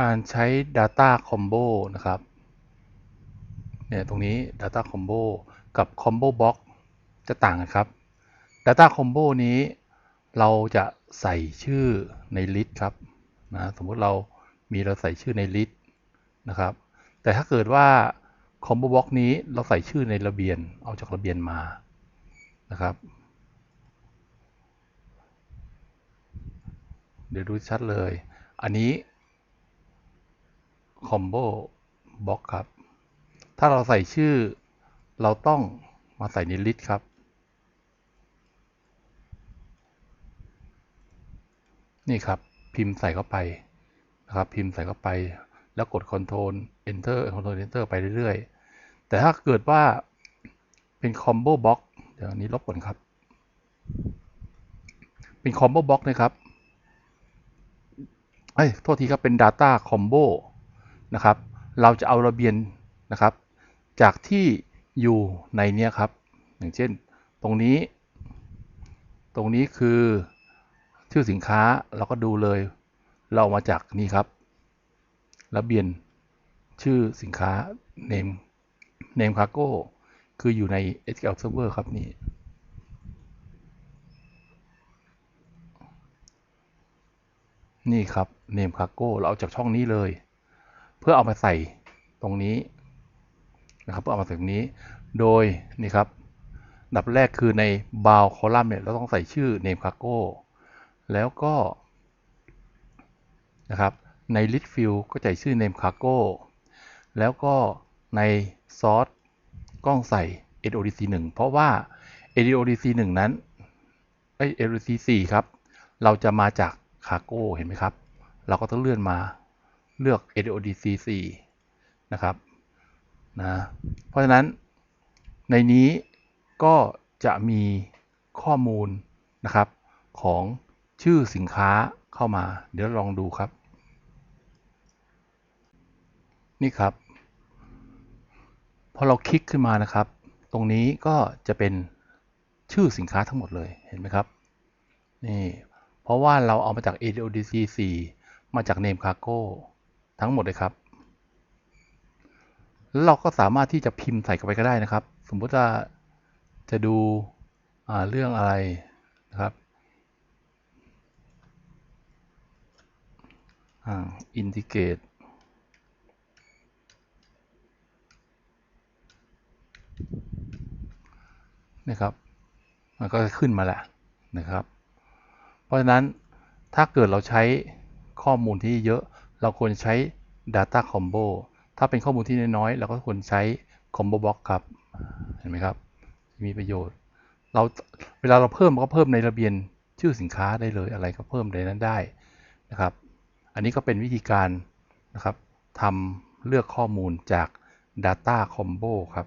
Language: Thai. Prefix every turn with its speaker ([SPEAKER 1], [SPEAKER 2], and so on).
[SPEAKER 1] การใช้ Data Combo นะครับ เนี่ยตรงนี้ Data Combo กับ Combo Box จะต่างกันครับ Data Combo นี้เราจะใส่ชื่อใน list ครับนะสมมติเรามีเราใส่ชื่อใน list นะครับ แต่ถ้าเกิดว่า Combo Box นี้เราใส่ชื่อในระเบียน เอาจากระเบียนมานะครับ เดี๋ยวดูชัดเลย อันนี้ Combo Box ครับ ถ้าเราใส่ชื่อ เราต้องมาใส่ใน list ครับ นี่ครับ พิมพ์ใส่เข้าไปนะครับ พิมพ์ใส่เข้าไป แล้วกด Ctrl Enter Ctrl Enter ไปเรื่อยๆ แต่ถ้าเกิดว่าเป็น Combo Box เดี๋ยวนนี้ลบก่อนครับ เป็น Combo Box นะครับเอ้ย โทษทีครับ เป็น Data Combo นะครับ เราจะเอาระเบียนนะครับ จากที่อยู่ในเนี้ยครับ อย่างเช่น ตรงนี้ ตรงนี้คือชื่อสินค้าเราก็ดูเลย เรามาจากนี่ครับ ระเบียนชื่อสินค้า name name cargo คืออยู่ใน SQL Server ครับนี่นี่ครับ name cargo เราเอาจากช่องนี้เลย พื่อเอามาใส่ตรงนี้นะครับเพื่อเอามาใส่ตรงนี้ โดยนี่ครับดับแรกคือใน bound column เนี่ยเราต้องใส่ชื่อ name cargo แล้วก็นะครับใน list field ก็ใส่ชื่อ name cargo แล้วก็ใน source กล้องใส่ AODC 1เพราะว่า AODC 1นั้นไอ้ AODC 4ครับ เราจะมาจาก cargo เห็นไหมครับ เราก็ต้องเลื่อนมา เลือก AODC 4 นะครับนะเพราะฉะนั้นในนี้ก็จะมีข้อมูลนะครับของชื่อสินค้าเข้ามา เดี๋ยวลองดูครับ นี่ครับ พอเราคลิกขึ้นมานะครับ ตรงนี้ก็จะเป็นชื่อสินค้าทั้งหมดเลยเห็นไหมครับนี่เพราะว่าเราเอามาจาก ADODC 4 มาจาก Name Cargo ทั้งหมดเลยครับ แล้วเราก็สามารถที่จะพิมพ์ใส่เข้าไปก็ได้นะครับ สมมุติว่าจะดูเรื่องอะไรนะครับอินทิเกตนะครับ มันก็ขึ้นมาแล้วนะครับ เพราะฉะนั้นถ้าเกิดเราใช้ข้อมูลที่เยอะ เราควรใช้ Data Combo ถ้าเป็นข้อมูลที่น้อยๆเราก็ควรใช้ Combo Box ครับ เห็นไหมครับ มีประโยชน์ เราเวลาเราเพิ่มก็เพิ่มในระเบียนชื่อสินค้าได้เลยอะไรก็เพิ่มในนั้นได้นะครับ อันนี้ก็เป็นวิธีการนะครับทำเลือกข้อมูลจาก Data Combo ครับ